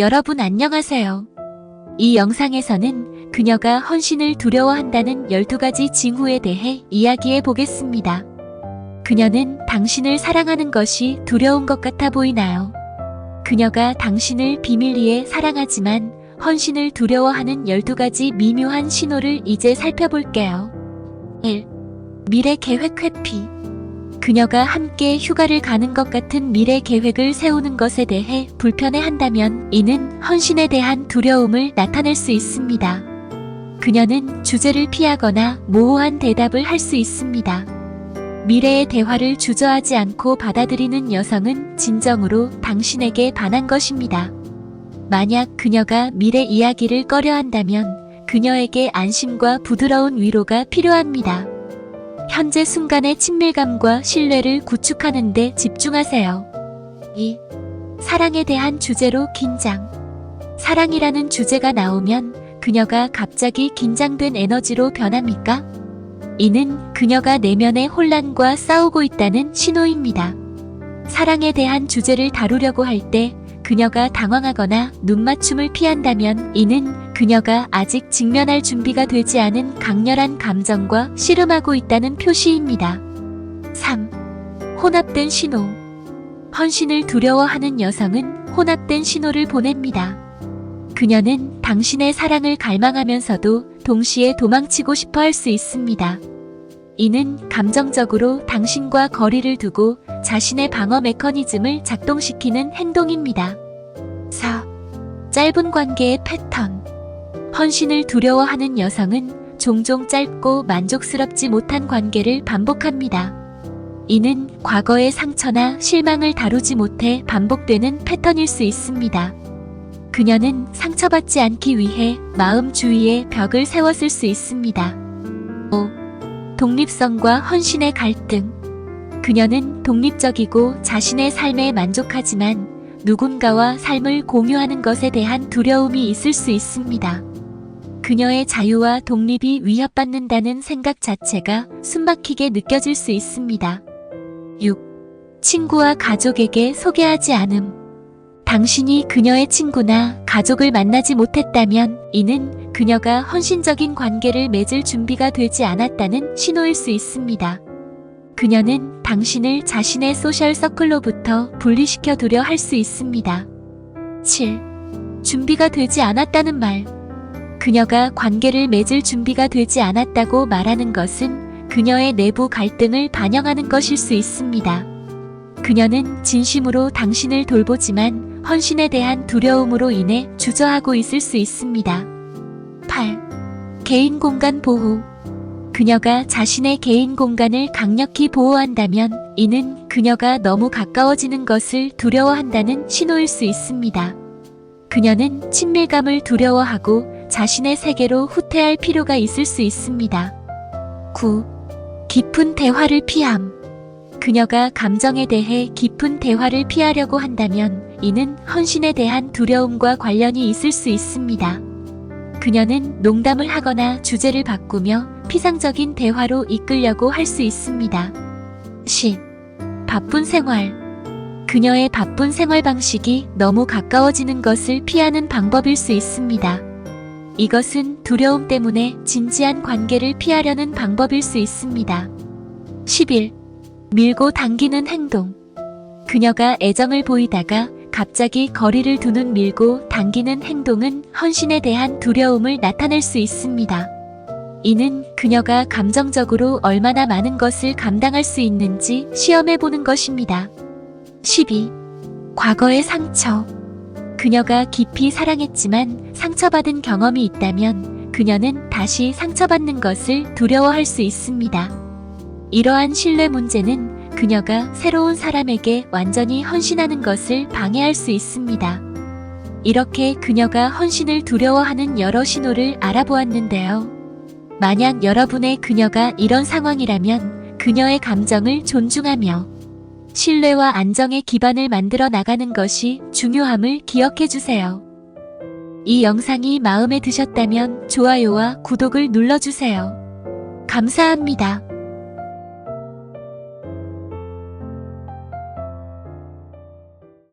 여러분 안녕하세요. 이 영상에서는 그녀가 헌신을 두려워한다는 12가지 징후에 대해 이야기해 보겠습니다. 그녀는 당신을 사랑하는 것이 두려운 것 같아 보이나요? 그녀가 당신을 비밀리에 사랑하지만 헌신을 두려워하는 12가지 미묘한 신호를 이제 살펴볼게요. 1. 미래 계획 회피. 그녀가 함께 휴가를 가는 것 같은 미래 계획을 세우는 것에 대해 불편해 한다면 이는 헌신에 대한 두려움을 나타낼 수 있습니다. 그녀는 주제를 피하거나 모호한 대답을 할 수 있습니다. 미래의 대화를 주저하지 않고 받아들이는 여성은 진정으로 당신에게 반한 것입니다. 만약 그녀가 미래 이야기를 꺼려 한다면 그녀에게 안심과 부드러운 위로가 필요합니다. 현재 순간의 친밀감과 신뢰를 구축하는 데 집중하세요. 2. 사랑에 대한 주제로 긴장. 사랑이라는 주제가 나오면 그녀가 갑자기 긴장된 에너지로 변합니까? 이는 그녀가 내면의 혼란과 싸우고 있다는 신호입니다. 사랑에 대한 주제를 다루려고 할 때 그녀가 당황하거나 눈맞춤을 피한다면 이는 그녀가 아직 직면할 준비가 되지 않은 강렬한 감정과 씨름하고 있다는 표시입니다. 3. 혼합된 신호. 헌신을 두려워하는 여성은 혼합된 신호를 보냅니다. 그녀는 당신의 사랑을 갈망하면서도 동시에 도망치고 싶어 할 수 있습니다. 이는 감정적으로 당신과 거리를 두고 자신의 방어 메커니즘을 작동시키는 행동입니다. 4. 짧은 관계의 패턴. 헌신을 두려워하는 여성은 종종 짧고 만족스럽지 못한 관계를 반복합니다. 이는 과거의 상처나 실망을 다루지 못해 반복되는 패턴일 수 있습니다. 그녀는 상처받지 않기 위해 마음 주위에 벽을 세웠을 수 있습니다. 5. 독립성과 헌신의 갈등. 그녀는 독립적이고 자신의 삶에 만족하지만 누군가와 삶을 공유하는 것에 대한 두려움이 있을 수 있습니다. 그녀의 자유와 독립이 위협받는다는 생각 자체가 숨막히게 느껴질 수 있습니다. 6. 친구와 가족에게 소개하지 않음. 당신이 그녀의 친구나 가족을 만나지 못했다면 이는 그녀가 헌신적인 관계를 맺을 준비가 되지 않았다는 신호일 수 있습니다. 그녀는 당신을 자신의 소셜 서클로부터 분리시켜 두려 할 수 있습니다. 7. 준비가 되지 않았다는 말. 그녀가 관계를 맺을 준비가 되지 않았다고 말하는 것은 그녀의 내부 갈등을 반영하는 것일 수 있습니다. 그녀는 진심으로 당신을 돌보지만 헌신에 대한 두려움으로 인해 주저하고 있을 수 있습니다. 8. 개인 공간 보호. 그녀가 자신의 개인 공간을 강력히 보호한다면 이는 그녀가 너무 가까워지는 것을 두려워한다는 신호일 수 있습니다. 그녀는 친밀감을 두려워하고 자신의 세계로 후퇴할 필요가 있을 수 있습니다. 9. 깊은 대화를 피함. 그녀가 감정에 대해 깊은 대화를 피하려고 한다면 이는 헌신에 대한 두려움과 관련이 있을 수 있습니다. 그녀는 농담을 하거나 주제를 바꾸며 피상적인 대화로 이끌려고 할 수 있습니다. 10. 바쁜 생활. 그녀의 바쁜 생활 방식이 너무 가까워지는 것을 피하는 방법일 수 있습니다. 이것은 두려움 때문에 진지한 관계를 피하려는 방법일 수 있습니다. 11. 밀고 당기는 행동. 그녀가 애정을 보이다가 갑자기 거리를 두는 밀고 당기는 행동은 헌신에 대한 두려움을 나타낼 수 있습니다. 이는 그녀가 감정적으로 얼마나 많은 것을 감당할 수 있는지 시험해 보는 것입니다. 12. 과거의 상처. 그녀가 깊이 사랑했지만 상처받은 경험이 있다면 그녀는 다시 상처받는 것을 두려워할 수 있습니다. 이러한 신뢰 문제는 그녀가 새로운 사람에게 완전히 헌신하는 것을 방해할 수 있습니다. 이렇게 그녀가 헌신을 두려워하는 여러 신호를 알아보았는데요. 만약 여러분의 그녀가 이런 상황이라면 그녀의 감정을 존중하며 신뢰와 안정의 기반을 만들어 나가는 것이 중요함을 기억해 주세요. 이 영상이 마음에 드셨다면 좋아요와 구독을 눌러주세요. 감사합니다.